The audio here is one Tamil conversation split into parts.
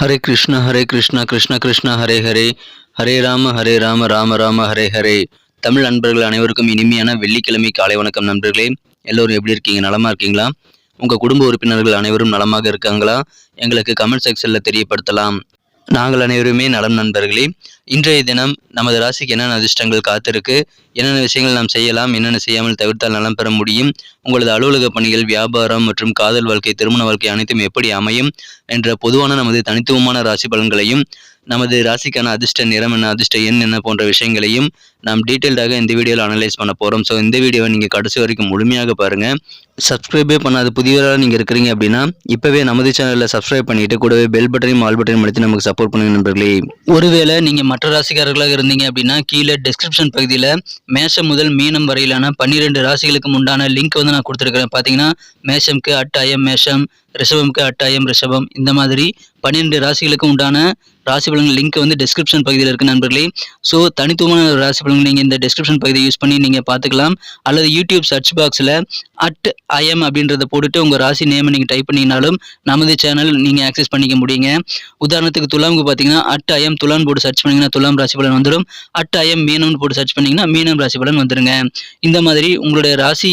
ஹரே கிருஷ்ண ஹரே கிருஷ்ண கிருஷ்ண கிருஷ்ண ஹரே ஹரே ஹரே ராம ஹரே ராம ராம ராம ஹரே ஹரே தமிழ் நண்பர்கள் அனைவருக்கும் இனிமையான வெள்ளிக்கிழமை காலை வணக்கம் நண்பர்களே. எல்லோரும் எப்படி இருக்கீங்க? நலமாக இருக்கீங்களா? உங்கள் குடும்ப உறுப்பினர்கள் அனைவரும் நலமாக இருக்காங்களா? எங்களுக்கு கமெண்ட் செக்ஷனில் தெரியப்படுத்தலாம். நாங்கள் அனைவருமே நலம் நண்பர்களே இன்றைய தினம் நமது ராசிக்கு என்னென்ன அதிர்ஷ்டங்கள் காத்திருக்கு என்னென்ன விஷயங்கள் நாம் செய்யலாம் என்னென்ன செய்யாமல் தவிர்த்தால் நலம் பெற முடியும் உங்களது அலுவலக பணிகள் வியாபாரம் மற்றும் காதல் வாழ்க்கை திருமண வாழ்க்கை அனைத்தும் எப்படி அமையும் என்ற பொதுவான நமது தனித்துவமான ராசி பலன்களையும் நமது ராசிக்கான அதிர்ஷ்ட நிறம் என்ன அதிர்ஷ்ட எண் என்ன போன்ற விஷயங்களையும் நாம் டீட்டெயில்டாக இந்த வீடியோவில் அனலைஸ் பண்ண போகிறோம் ஸோ இந்த வீடியோவை நீங்கள் கடைசி வரைக்கும் முழுமையாக பாருங்கள் சப்ஸ்கிரைபே பண்ணாத புதியவராக நீங்கள் இருக்கிறீங்க அப்படின்னா இப்போவே நமது சேனலில் சப்ஸ்கிரைப் பண்ணிட்டு கூடவே பெல் பட்டனையும் ஆல் பட்டனையும் அழுத்தி நமக்கு சப்போர்ட் பண்ணுங்க நண்பர்களே. ஒருவேளை நீங்கள் மற்ற ராசிக்காரர்களாக இருந்தீங்க அப்படின்னா கீழே டிஸ்கிரிப்ஷன் பகுதியில் மேஷம் முதல் மீனம் வரையிலான பன்னிரெண்டு ராசிகளுக்கு உண்டான லிங்க் வந்து நான் கொடுத்துருக்கிறேன். பார்த்தீங்கன்னா மேஷம்க்கு அட்டாயம் மேஷம் ரிஷபம்க்கு அட்டாயம் ரிஷபம் இந்த மாதிரி பன்னிரெண்டு ராசிகளுக்கு உண்டான ராசி பலன் லிங்க் வந்து டிஸ்கிரிப்ஷன் பகுதியில் இருக்குது நண்பர்களே. ஸோ தனித்துவமான ராசி பலன்கள் நீங்கள் இந்த டிஸ்கிரிப்ஷன் பகுதியை யூஸ் பண்ணி நீங்கள் பார்த்துக்கலாம். அல்லது யூடியூப் சர்ச் பாக்ஸில் அட் ஐஎம் அப்படின்றத போட்டுட்டு உங்கள் ராசி நேமை நீங்கள் டைப் பண்ணிங்கனாலும் நமது சேனல் நீங்கள் ஆக்சஸ் பண்ணிக்க முடியுங்க. உதாரணத்துக்கு துலாமுக்கு பார்த்தீங்கன்னா அட் ஐஎம் துலான் போட்டு சர்ச் பண்ணிங்கன்னா துலாம் ராசி பலன் வந்துடும். அட் ஐஎம் மீனம்னு போட்டு சர்ச் பண்ணிங்கன்னா மீனம் ராசி பலன் வந்துருங்க. இந்த மாதிரி உங்களுடைய ராசி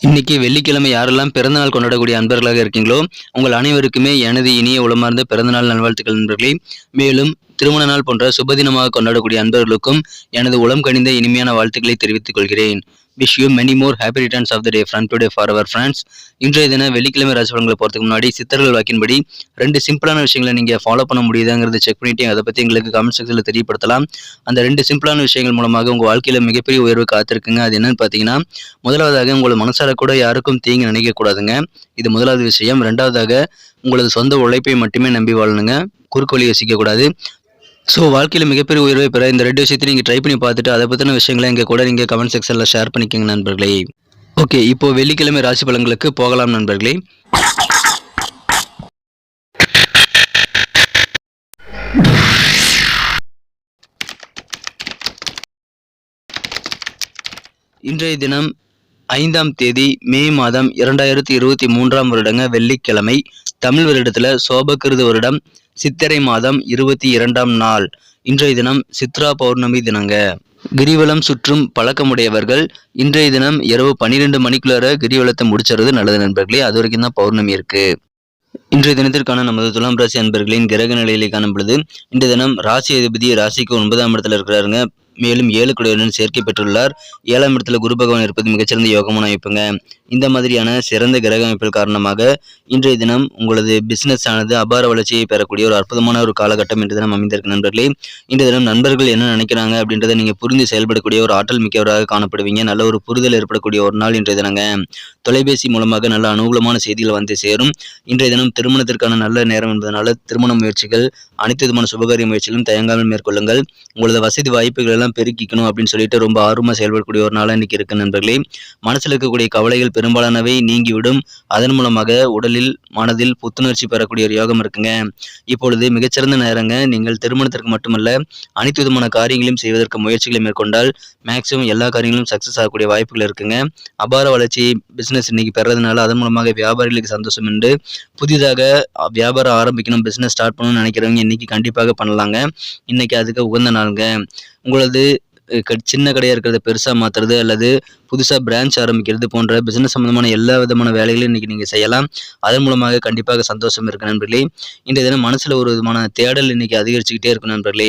இன்னைக்கு வெள்ளிக்கிழமை யாரெல்லாம் பிறந்தநாள் கொண்டாடக்கூடிய அன்பர்களாக இருக்கீங்களோ உங்கள் அனைவருக்குமே எனது இனிய உளமார்ந்த பிறந்தநாள் நல்வாழ்த்துக்கள் நண்பர்களே. மேலும் திருமண நாள் போன்ற சுபதினமாக கொண்டாடக்கூடிய அன்பர்களுக்கும் எனது உளம் கனிந்த இனிமையான வாழ்த்துக்களை தெரிவித்துக் கொள்கிறேன். Wish you many more happy returns of the day friend today for our friends இன்றைய தின வெள்ளிக்கிழமை ராசிபலன்களை போகிறதுக்கு முன்னாடி சித்தர்கள் வாக்கின்படி ரெண்டு சிம்பிளான விஷயங்களை நீங்கள் ஃபாலோ பண்ண முடியுதாங்கிறத செக் பண்ணிட்டு அதை பற்றி எங்களுக்கு கமெண்ட் செக்ஷனில் தெரியப்படுத்தலாம். அந்த ரெண்டு சிம்பிளான விஷயங்கள் மூலமாக உங்கள் வாழ்க்கையில் மிகப்பெரிய உயர்வு காத்திருக்குங்க. அது என்னன்னு பார்த்தீங்கன்னா முதலாவதாக உங்களை மனசார கூட யாருக்கும் தீங்கு நினைக்கக்கூடாதுங்க. இது முதலாவது விஷயம். ரெண்டாவதாக உங்களது சொந்த உழைப்பை மட்டுமே நம்பி வாழணுங்க. குறுக்கு வழி யோசிக்கக்கூடாது. ஸோ வாழ்க்கையில் மிகப்பெரிய உயர்வை பெற இந்த ரெண்டு விஷயத்தையும் நீங்கள் ட்ரை பண்ணி பார்த்துட்டு அதை பற்றின விஷயங்களை எங்கள் கூட நீங்கள் கமெண்ட் செக்ஷனில் ஷேர் பண்ணிக்கோங்க நண்பர்களே. ஓகே இப்போ வெள்ளிக்கிழமை ராசி பலன்களுக்கு போகலாம் நண்பர்களே. இன்றைய தினம் ஐந்தாம் தேதி மே மாதம் இரண்டாயிரத்தி இருபத்தி மூன்றாம் வருடங்க வெள்ளிக்கிழமை. தமிழ் வருடத்தில் சோபகிருத வருடம். சித்திரை மாதம் இருபத்தி இரண்டாம் நாள். இன்றைய தினம் சித்ரா பௌர்ணமி தினங்க. கிரிவலம் சுற்றும் பழக்கமுடையவர்கள் இன்றைய தினம் இரவு பன்னிரெண்டு மணிக்குள்ளார கிரிவலத்தை முடிச்சுறது நல்லது நண்பர்களே அது வரைக்கும் தான் பௌர்ணமி இருக்கு. இன்றைய தினத்திற்கான நமது துலாம் ராசி அன்பர்களின் கிரக நிலையிலே காணும் பொழுது இன்றைய தினம் ராசி அதிபதி ராசிக்கு ஒன்பதாம் இடத்துல இருக்கிறாருங்க. மேலும் ஏழு குடையுடன் சேர்க்கை பெற்றுள்ளார். ஏழாம் இடத்துல குரு பகவான் இருப்பது மிகச்சிறந்த யோகமான அமைப்புங்க. இந்த மாதிரியான சிறந்த கிரக அமைப்பில் காரணமாக இன்றைய தினம் உங்களது பிசினஸ் ஆனது அபார வளர்ச்சியை பெறக்கூடிய ஒரு அற்புதமான ஒரு காலகட்டம் என்று தினம் அமைந்திருக்கு நண்பர்களே. இன்றைய தினம் நண்பர்கள் என்ன நினைக்கிறாங்க அப்படின்றத நீங்க புரிந்து செயல்படக்கூடிய ஒரு ஆற்றல் மிக்கவராக காணப்படுவீங்க. நல்ல ஒரு புரிதல் ஏற்படக்கூடிய ஒரு நாள் இன்றைய தினங்க. தொலைபேசி மூலமாக நல்ல அனுகூலமான செய்திகள் வந்து சேரும். இன்றைய தினம் திருமணத்திற்கான நல்ல நேரம் என்பதனால திருமண முயற்சிகள் அனைத்து விதமான சுபகாரிய முயற்சிகளும் தயங்காமல் மேற்கொள்ளுங்கள். உங்களது வசதி வாய்ப்புகள் எல்லாம் பெருக்கிக்கணும் அப்படின்னு சொல்லிட்டு ரொம்ப ஆர்வமாக செயல்படக்கூடிய ஒரு நாளாக இன்னைக்கு இருக்கு நண்பர்களே. மனசில் இருக்கக்கூடிய கவலைகள் பெரும்பாலானவை நீங்கிவிடும். அதன் மூலமாக உடலில் மனதில் புத்துணர்ச்சி பெறக்கூடிய ஒரு யோகம் இருக்குங்க. இப்பொழுது மிகச்சிறந்த நேரங்க. நீங்கள் திருமணத்திற்கு மட்டுமல்ல அனைத்து விதமான காரியங்களையும் செய்வதற்கு முயற்சிகளை மேற்கொண்டால் மேக்சிமம் எல்லா காரியங்களும் சக்ஸஸ் ஆகக்கூடிய வாய்ப்புகள் இருக்குங்க. அபார வளர்ச்சி பிஸ்னஸ் இன்னைக்கு பெறதுனால அதன் மூலமாக வியாபாரிகளுக்கு சந்தோஷம் உண்டு. புதிதாக வியாபாரம் ஆரம்பிக்கணும் பிஸ்னஸ் ஸ்டார்ட் பண்ணணும்னு நினைக்கிறவங்க இன்னைக்கு கண்டிப்பாக பண்ணலாங்க. இன்னைக்கு அதுக்கு உகந்த நாளுங்க. உங்களது சின்ன கடையாக இருக்கிறத பெருசாக மாற்றுறது அல்லது புதுசாக பிரான்ச் ஆரம்பிக்கிறது போன்ற பிஸ்னஸ் சம்மந்தமான எல்லா விதமான வேலைகளையும் இன்னைக்கு நீங்கள் செய்யலாம். அதன் மூலமாக கண்டிப்பாக சந்தோஷம் இருக்கு நண்பர்களே. இன்றைய தினம் மனசில் ஒரு விதமான தேடல் இன்றைக்கி அதிகரிச்சுக்கிட்டே இருக்கும் நண்பர்களே.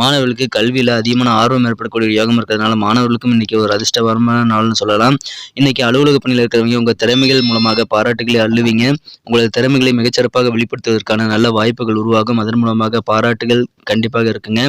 மாணவர்களுக்கு கல்வியில் அதிகமான ஆர்வம் ஏற்படக்கூடிய யோகம் இருக்கிறதுனால மாணவர்களுக்கும் இன்றைக்கி ஒரு அதிர்ஷ்டவரமான நாள்னு சொல்லலாம். இன்றைக்கி அலுவலக பணியில் இருக்கிறவங்க உங்கள் திறமைகள் மூலமாக பாராட்டுகளை அள்ளுவீங்க. உங்களது திறமைகளை மிகச்சிறப்பாக வெளிப்படுத்துவதற்கான நல்ல வாய்ப்புகள் உருவாகும். அதன் மூலமாக பாராட்டுகள் கண்டிப்பாக இருக்குங்க.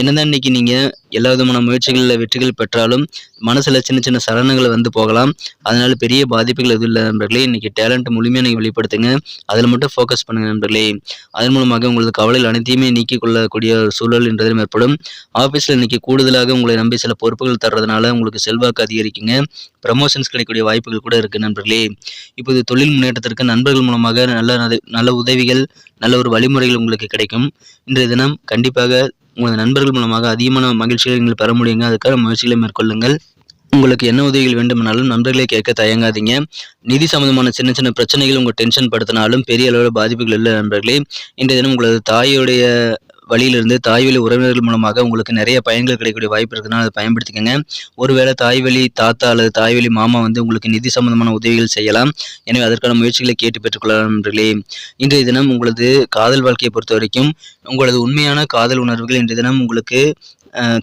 என்னதான் இன்னைக்கு நீங்கள் எல்லா விதமான முயற்சிகளில் வெற்றிகள் பெற்றாலும் மனசில் சின்ன சின்ன சலனங்கள் வந்து போகலாம். அதனால பெரிய பாதிப்புகள் எதுவும் இல்லை நண்பர்களே. இன்னைக்கு டேலண்ட் முழுமையாக நீங்கள் வெளிப்படுத்துங்க. அதில் மட்டும் ஃபோக்கஸ் பண்ணுங்க நண்பர்களே. அதன் மூலமாக உங்களது கவலைகள் அனைத்தையுமே நீக்கிக் கொள்ளக்கூடிய ஒரு சூழல் என்றதும் ஏற்படும். ஆஃபீஸில் இன்னைக்கு கூடுதலாக உங்களை நம்பி சில பொறுப்புகள் தர்றதுனால உங்களுக்கு செல்வாக்கு அதிகரிக்குங்க. ப்ரமோஷன்ஸ் கிடைக்கக்கூடிய வாய்ப்புகள் கூட இருக்குது நண்பர்களே. இப்போது தொழில் முன்னேற்றத்திற்கு நண்பர்கள் மூலமாக நல்ல நல்ல உதவிகள் நல்ல ஒரு வழிமுறைகள் உங்களுக்கு கிடைக்கும். இன்றைய தினம் கண்டிப்பாக உங்களது நண்பர்கள் மூலமாக அதிகமான மகிழ்ச்சிகளை நீங்கள் பெற முடியுங்க. அதுக்காக முயற்சிகளை மேற்கொள்ளுங்கள். உங்களுக்கு என்ன உதவிகள் வேண்டுமானாலும் நண்பர்களே கேட்க தயங்காதீங்க. நிதி சம்பந்தமான சின்ன சின்ன பிரச்சனைகள் உங்கள் டென்ஷன் படுத்தினாலும் பெரிய அளவில் பாதிப்புகள் இல்லை நண்பர்களே. இன்றைய தினம் உங்களது தாயுடைய வழியிலிருந்து தாய்வழி உறவினர்கள் மூலமாக உங்களுக்கு நிறைய பயன்கள் கிடைக்கக்கூடிய வாய்ப்பு இருக்குதுன்னா அதை பயன்படுத்திக்கங்க. ஒருவேளை தாய் வழி தாத்தா அல்லது தாய் வழி மாமா வந்து உங்களுக்கு நிதி சம்பந்தமான உதவிகள் செய்யலாம். எனவே அதற்கான முயற்சிகளை கேட்டு பெற்றுக்கொள்ளலாம் நண்பர்களே. இன்றைய தினம் உங்களது காதல் வாழ்க்கையை பொறுத்த வரைக்கும் உங்களது உண்மையான காதல் உணர்வுகள் இன்றைய தினம் உங்களுக்கு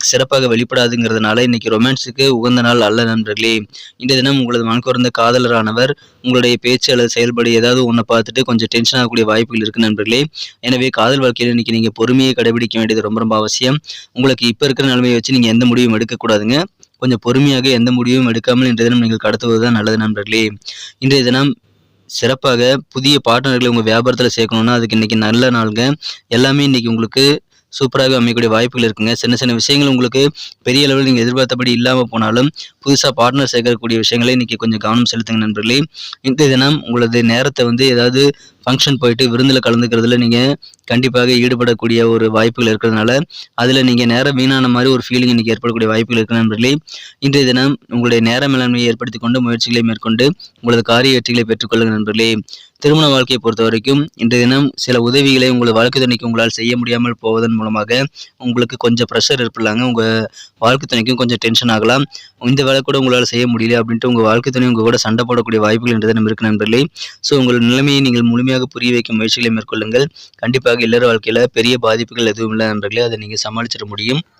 சிறப்பாக வெளிப்படாதுங்கிறதுனால இன்னைக்கு ரொமான்ஸுக்கு உகந்த நாள் அல்ல நண்பர்களே. இன்றைய தினம் உங்களது மனக்குறந்த காதலரானவர் உங்களுடைய பேச்சு அல்லது செயல்படு ஏதாவது ஒன்றை பார்த்துட்டு கொஞ்சம் டென்ஷன் ஆகக்கூடிய வாய்ப்புகள் இருக்கு நண்பர்களே. எனவே காதல் வாழ்க்கையில் இன்னைக்கு நீங்கள் பொறுமையை கடைபிடிக்க வேண்டியது ரொம்ப ரொம்ப அவசியம். உங்களுக்கு இப்போ இருக்கிற நிலைமையை வச்சு நீங்கள் எந்த முடிவும் எடுக்கக்கூடாதுங்க. கொஞ்சம் பொறுமையாக எந்த முடிவும் எடுக்காமல் இன்றைய தினம் நீங்கள் கடத்துவது தான் நல்லது நண்பர்களே. இன்றைய தினம் சிறப்பாக புதிய பார்ட்னர்களை உங்கள் வியாபாரத்தில் சேர்க்கணும்னா அதுக்கு இன்றைக்கி நல்ல நாளுங்க. எல்லாமே இன்றைக்கி உங்களுக்கு சூப்பராக அமையக்கூடிய வாய்ப்புகள் இருக்குங்க. சின்ன சின்ன விஷயங்கள் உங்களுக்கு பெரிய அளவில் நீங்கள் எதிர்பார்த்தபடி இல்லாமல் போனாலும் புதுசாக பார்ட்னர் சேர்க்கக்கூடிய விஷயங்களை இன்றைக்கி கொஞ்சம் கவனம் செலுத்துங்க நண்பர்களே. இந்த தினம் உங்களது நேரத்தை வந்து ஏதாவது ஃபங்க்ஷன் போயிட்டு விருந்தில் கலந்துக்கிறதுல நீங்கள் கண்டிப்பாக ஈடுபடக்கூடிய ஒரு வாய்ப்புகள் இருக்கிறதுனால அதில் நீங்கள் நேரம் வீணான மாதிரி ஒரு ஃபீலிங் இன்றைக்கி ஏற்படக்கூடிய வாய்ப்புகள் இருக்கு நண்பர்களே. இன்றைய தினம் உங்களுடைய நேர மேலாண்மையை ஏற்படுத்தி கொண்டு முயற்சிகளை மேற்கொண்டு உங்களது காரிய வெற்றிகளை பெற்றுக்கொள்ளுங்க நண்பர்களே. திருமண வாழ்க்கையை பொறுத்த வரைக்கும் இன்றைய தினம் சில உதவிகளை உங்கள் வாழ்க்கை துணைக்கு உங்களால் செய்ய முடியாமல் போவதன் மூலமாக உங்களுக்கு கொஞ்சம் ப்ரெஷர் இருப்பில்லாங்க உங்கள் வாழ்க்கை துணைக்கும் கொஞ்சம் டென்ஷன் ஆகலாம். இந்த வேலை கூட உங்களால் செய்ய முடியல அப்படின்ட்டு உங்கள் வாழ்க்கை துணை உங்கள் கூட சண்டை போடக்கூடிய வாய்ப்புகள் இன்றைய தினம் இருக்கு நண்பர்களே. ஸோ உங்கள் நிலைமையை நீங்கள் முழுமையாக புரிய வைக்கும் முயற்சிகளை மேற்கொள்ளுங்கள். கண்டிப்பாக இல்லற வாழ்க்கையில் பெரிய பாதிப்புகள் எதுவும் இல்லை நண்பர்களே. அதை நீங்கள் சமாளிச்சிட முடியும்.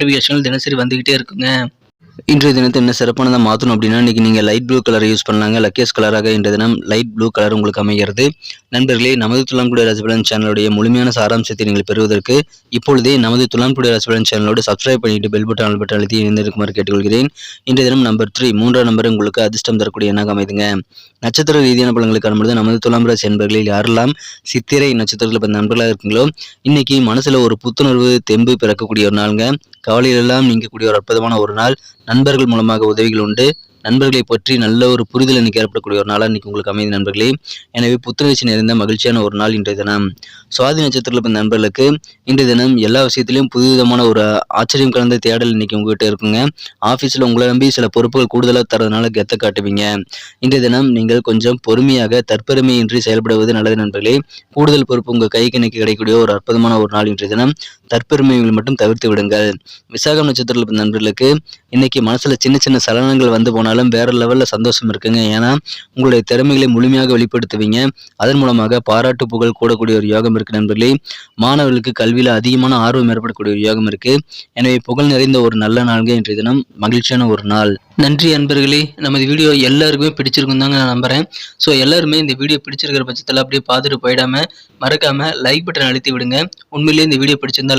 நோட்டிஃபிகேஷன்கள் தினசரி வந்துக்கிட்டே இருக்குங்க. இன்றைய தினத்தை என்ன சிறப்பானதாக மாற்றணும் அப்படின்னா இன்றைக்கி நீங்கள் லைட் ப்ளூ கலர் யூஸ் பண்ணாங்க லக்கேஸ் கலராக இன்றைய தினம் லைட் ப்ளூ கலர் உங்களுக்கு அமைகிறது. நண்பர்களே நமது துலாம்குடி ரசபலன் சேனலுடைய முழுமையான சாராம்சத்தை நீங்கள் பெறுவதற்கு இப்பொழுதே நமது துலாம்குடி ரசபலன் சேனலோடு சப்ஸ்கிரைப் பண்ணிட்டு பெல் பட்டன் பட்டன் அழுத்தி இணைந்திருக்குமாறு கேட்டுக்கொள்கிறேன். இன்றைய தினம் நம்பர் த்ரீ மூன்றாம் நம்பர் உங்களுக்கு அதிர்ஷ்டம் தரக்கூடிய எண்ணாக அமைதுங்க. நட்சத்திர ரீதியான பலன்களை காணும்பொழுது நமது துலாம் ராசி என்பர்களில் யாரெல்லாம் சித்திரை நட்சத்திரத்தில் பிறந்த நண்பர்களாக இருக்கீங்களோ இன்னைக்கு மனசுல ஒரு புத்துணர்வு தெம்பு பிறக்கக்கூடிய ஒரு நாளுங்க. கவலையிலெல்லாம் நீங்கக்கூடிய ஒரு அற்புதமான ஒரு நாள். நண்பர்கள் மூலமாக உதவிகள் உண்டு. நண்பர்களை பற்றி நல்ல ஒரு புரிதல் எனக்கு ஏற்படக்கூடிய ஒரு நாளாக இன்னைக்கு உங்களுக்கு அமைதி நண்பர்களே. எனவே புத்துணர்ச்சி நிறைந்த மகிழ்ச்சியான ஒரு நாள் இன்றைய தினம். சுவாதி நட்சத்திரத்தில் பிறந்த நண்பர்களுக்கு இன்றைய தினம் எல்லா விஷயத்திலையும் புதுவிதமான ஒரு ஆச்சரியம் கலந்த தேடல் இன்னைக்கு உங்ககிட்ட இருக்குங்க. ஆஃபீஸில் உங்களை நம்பி சில பொறுப்புகள் கூடுதலாக தரதுனால கெத்த காட்டுவீங்க. இன்றைய தினம் நீங்கள் கொஞ்சம் பொறுமையாக தற்பெருமையின்றி செயல்படுவது நல்லது நண்பர்களே. கூடுதல் பொறுப்பு உங்கள் கைக்கு இன்னைக்கு கிடைக்கக்கூடிய ஒரு அற்புதமான ஒரு நாள் இன்றைய தினம். தற்பெருமைகளை மட்டும் தவிர்த்து விடுங்கள். விசாகம் நட்சத்திரத்தில் பிறந்த நண்பர்களுக்கு இன்னைக்கு மனசுல சின்ன சின்ன சலனங்கள் வந்து போனாலும் வேற லெவல்ல சந்தோஷம் இருக்குங்க. ஏன்னா உங்களுடைய திறமைகளை முழுமையாக வெளிப்படுத்துவீங்க. அதன் மூலமாக பாராட்டு புகழ் கூடக்கூடிய ஒரு யோகம் இருக்கு நண்பர்களே. மாணவர்களுக்கு கல்வியில அதிகமான ஆர்வம் ஏற்படக்கூடிய ஒரு யோகம் இருக்கு. எனவே புகழ் நிறைந்த ஒரு நல்ல நாள்கள் இன்றைய தினம். மகிழ்ச்சியான ஒரு நாள். நன்றி அன்பர்களே. நமது வீடியோ எல்லாருக்குமே பிடிச்சிருக்கும் தாங்க நான் நம்புறேன். ஸோ எல்லாருமே இந்த வீடியோ பிடிச்சிருக்கிற பட்சத்தில் அப்படியே பார்த்துட்டு போயிடாம மறக்காம லைக் பட்டன் அழுத்தி விடுங்க. உண்மையிலேயே இந்த வீடியோ பிடிச்சிருந்தா